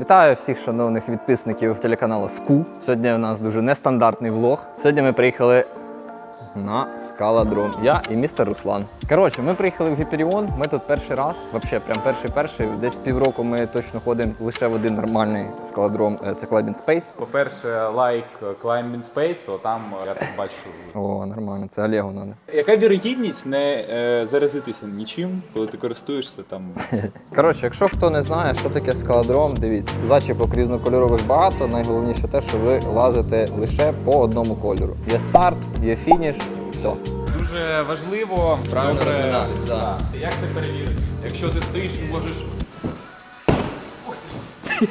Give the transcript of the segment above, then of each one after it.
Вітаю всіх шановних підписників телеканалу СКУ. Сьогодні у нас дуже нестандартний влог. Сьогодні ми приїхали на скалодром. Я і містер Руслан. Коротше, ми приїхали в Гіперіон. Ми тут перший раз, взагалі, прям перший перший. Десь півроку ми точно ходимо лише в один нормальний скалодром. е, Це Клабін Space. По-перше, лайк Climbing Space, о, там е, я так бачу. О, нормально, це Олегу надо. Яка вірогідність не е, заразитися нічим, коли ти користуєшся там? Коротше, якщо хто не знає, що таке скалодром, дивіться, зачіпок різнокольорових багато. Найголовніше те, що ви лазите лише по одному кольору. Є старт, є фініш, все. Дуже важливо Правильно добре- розминатись, да. Як це перевірити? Якщо ти стоїш і можеш Ух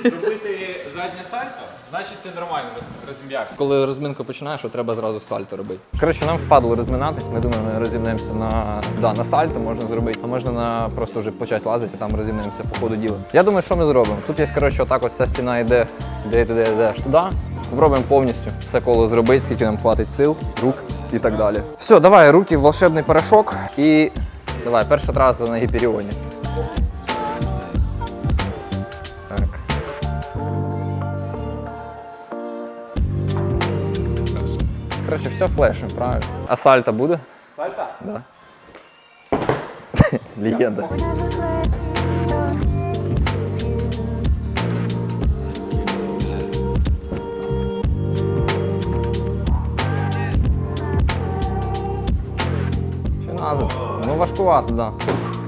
ти. робити заднє сальто, значить ти нормально розім'явся. Коли розминку починаєш, то треба зразу сальто робити. Коротше, нам впадло розминатись. Ми думаємо, ми розімнемося на да, на сальто можна зробити, а можна на просто вже почати лазити, а там розімнемося по ходу діла. Я думаю, що ми зробимо. Тут є коротше, отак от вся стіна йде, де ти йдеш туди. Попробуємо повністю все коло зробити, скільки нам хватить сил, рук і так далі. Все, давай руки в волшебний порошок і давай, перша траса на гіперіоні. Так. Коротше, все флешем, правильно. А сальто буде? Сальто? Да. Легенда. назис? Ну важкувато, да.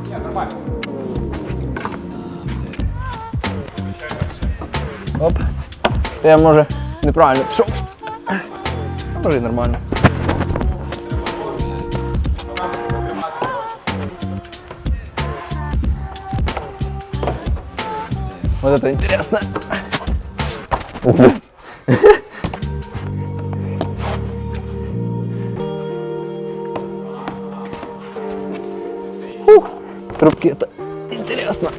Ні, нормально. Оп. Це я може неправильно пішов. А може і нормально. Вот это интересно. Трубки это интересно.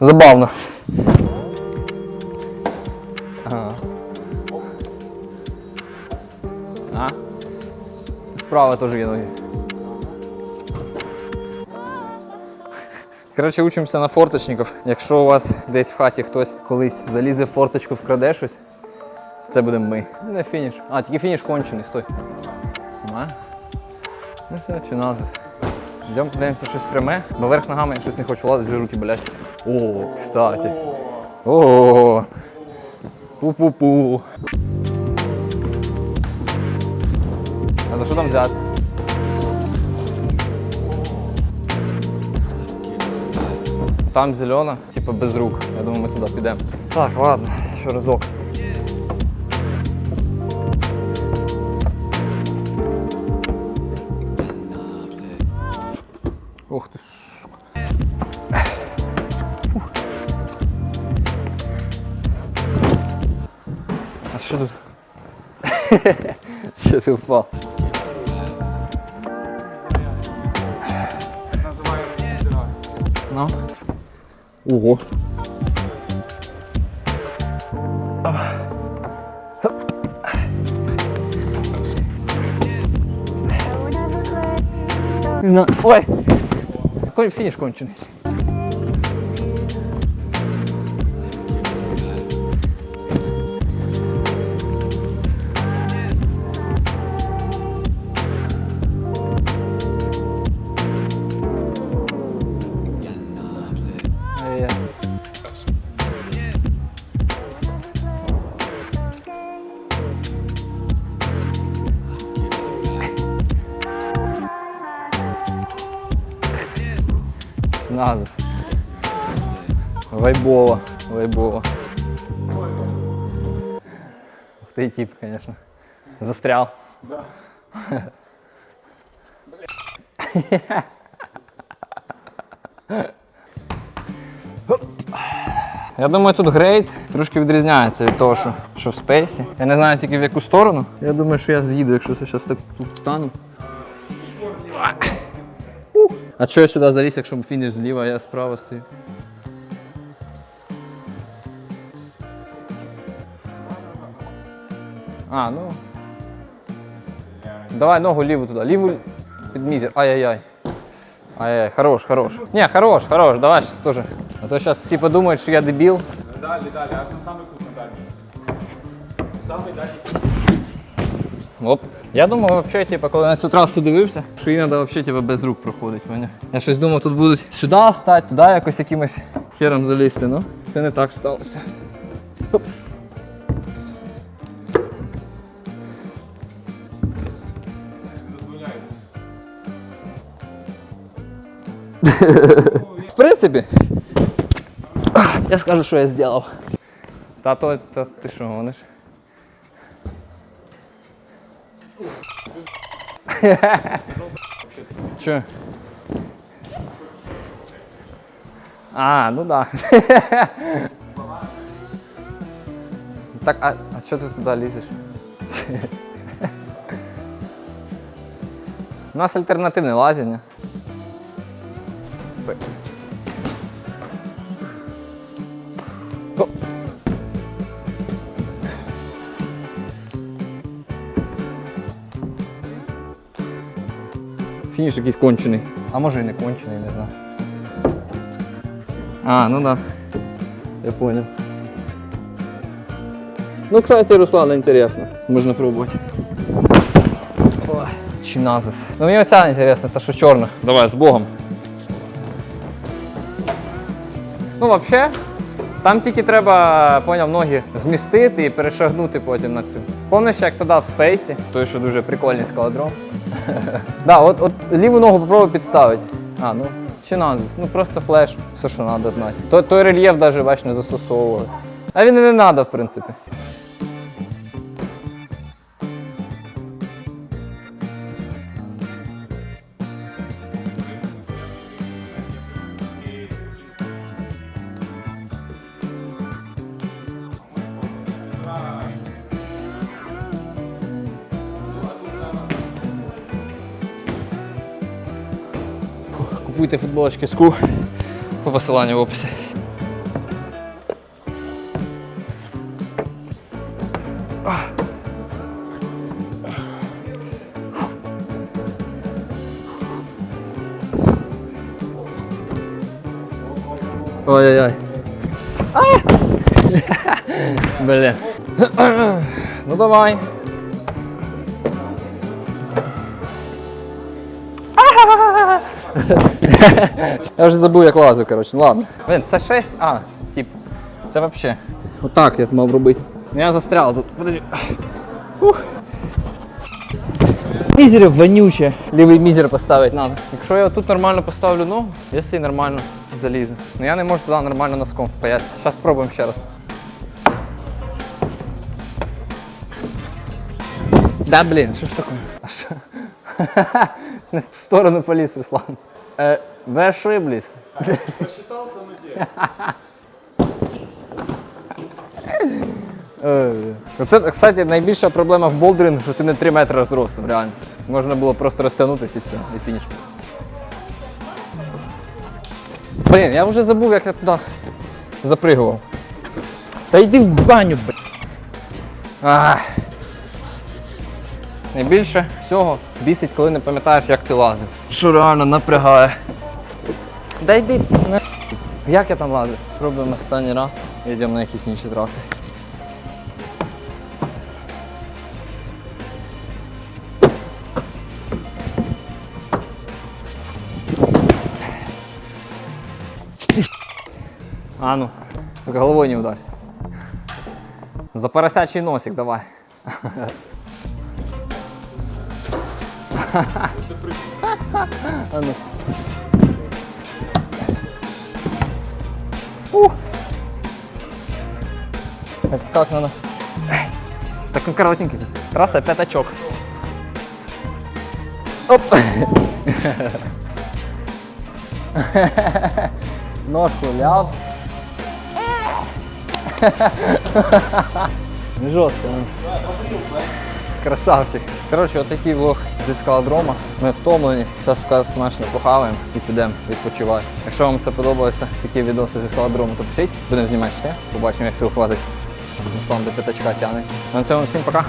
Забавно. Ага. А? Справа теж є ноги. Коротше, учимося на форточників. Якщо у вас десь в хаті хтось колись залізе в форточку, вкраде щось, це будемо ми. Не фініш. А, тільки фініш кончений, стой. Нема? Ну все, чи назад. Йдемо подивимося щось пряме, бо верх ногами я щось не хочу лазити, вже руки болять. О, кстати. О. Пу-пу-пу. А за що там взяти? Там зелена, типа без рук. Я думаю, ми туди підемо. Так, ладно, ще разок. Ти впав? Називаємо. Ну. Ого. На. Ой! Какой финиш конченый. Надо. Вайбово, вайбово. Ух ты, тип, конечно. Застрял. Я думаю, тут грейд трошки відрізняється від того, що, що в спейсі. Я не знаю тільки в яку сторону. Я думаю, що я з'їду, якщо я зараз так тут встану. Ух. А чого я сюди заліз, якщо фініш зліва, а я справа стою? А, ну. Давай ногу ліву туди. Ліву під мізер. Ай-яй-яй. Ай, хорош, хорош. Не, хорош, хорош, давай сейчас тоже. А то сейчас всі подумають, що я дебіл. Далі, далі, аж на самий кут на дальній. Самий дальній. Оп. Я думав, вообще, типу, коли на цю трасу дивився, що її треба вообще, типу, без рук проходити. Поняв? Я щось думав, тут будуть сюди стати, туди якось якимось хером залізти. Ну, це не так сталося. Оп. В принципі, я скажу, що я зробив. Та то, то ти що гониш? Че? А, ну да. Так, а, а що ти туди лізеш? У нас альтернативне лазіння. Фініш якийсь кончений. А може і не кончений, не знаю. А, ну да. Я понял. Ну, кстати, Руслан, интересно. Можна пробувати. Ой, Чиназис. Ну мені оця інтересна, та що чорна. Давай, з Богом. Ну, взагалі, там тільки треба, поняв, ноги змістити і перешагнути потім на цю. Помниш, як тоді в спейсі, той, що дуже прикольний скалодром. да, от, от ліву ногу попробуй підставити. А, ну, чи назис. Ну просто флеш, все, що треба знати. Той, той рельєф навіть бач, не застосовували. А він і не треба, в принципі. Купуйте футболочки СКУ по посиланню в описі. Ой-ой-ой. Блін. Ну давай. Я вже забув, як лазив, коротше. Ну ладно. Блин, це 6, а, тип. Це вообще. Отак я мав робити. Я застрял тут. Подожди. Ух. Мізерів вонюче. Лівий мізер поставити треба. Якщо я тут нормально поставлю ногу, я собі нормально залізу. Ну я не можу туди нормально носком впаятися. Зараз спробуємо ще раз. Да, блін, що ж таке? А що? Не в ту сторону поліз, Руслан. Е, ви ошиблись. Посчитал. Е, Це, кстати, найбільша проблема в болдерінгу, що ти не 3 метри зростом, реально. Можна було просто розтягнутися і все, і фініш. Блін, я вже забув, як я туди запригував. Та йди в баню, блін. Найбільше всього бісить, коли не пам'ятаєш, як ти лазив. Що реально напрягає. Да йди на. Як я там лазив? Пробуємо останній раз. і Йдемо на якісь інші траси. А ну, только головой не ударься. За поросячий носик давай. А ну. Ух. Так как надо? Так он коротенький. тут. Трасса пятачок. Оп. Ножку ляпс. Не жорстко, ну. Красавчик. Коротше, отакий влог зі скалодрома. Ми втомлені. Зараз вказ смачно похаваємо і підемо відпочивати. Якщо вам це подобається, такі відоси зі скалодрому, то пишіть. Будемо знімати ще. Побачимо, як сил хватить. Руслан до п'ятачка тягнеться. На цьому всім пока.